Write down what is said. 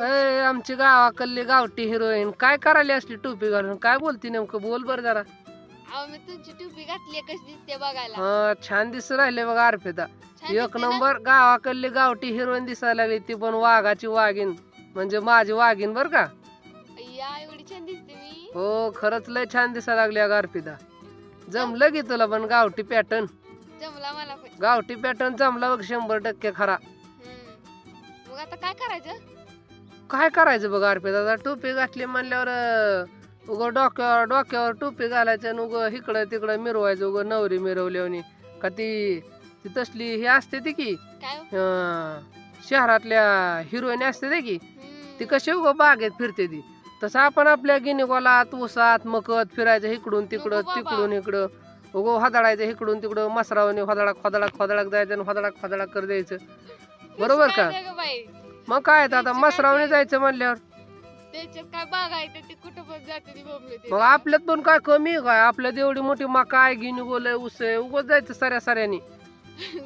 अय आमची गावाकडली गावठी हिरोईन. काय करायली असली टोपी घालून? काय बोलती नेमकं? बोल बर जरा. अहो मी तुमची टोपी घातली कशी दिसते बघायला. हा छान दिसू राहिले बघा अर्पिता. छान एक दिसते ना? नंबर गावाकडली गावठी हिरोईन दिसायला लागली. ती पण वाघाची वाघीन म्हणजे माझी वाघीन बर का? या एवढी छान दिसते मी. हो खरंच लय छान दिसायला लागली अगं अर्पिता. जमलं की तुला पण गावठी पॅटर्न? जमला मला पण. गावठी पॅटर्न जमला बघ शंभर टक्के खरा. हम्म. मग आता काय करायचं? काय करायचं बघ अर्पिता आता टोपी घातली म्हणल्यावर उग डोक्यावर डोक्यावर टोपी घालायचं आणि उग इकडं तिकडं मिरवायचं उग नवरी मिरवल्यावनी का ती ती तसली ही असते ती की हो? अं, शहरातल्या हिरोईन असते ते की. ती कशी उग बागेत फिरते ती तसं आपण आपल्या गिनीगोलात ऊसात मकत फिरायचं इकडून तिकडं नको बाबा. तिकडून इकडं उगो हदडायचं इकडून तिकडं मसरावने हदडाक हदडाक हदडाक जायचं आणि हदडाक हदडाक कर द्यायचं बरोबर का? बाई मग काय आता त्याचं काय मसरावने ते? जायचं म्हणल्यावर त्याच्यात काय बागायचं ते कुठं पण जाते ती बोंबलं ते. मग आपल्यात पण काय कमी आहे काय आपल्यात एवढी मोठी मका आहे गिनी गोल ऊस आहे उगत जायचं साऱ्या साऱ्यानी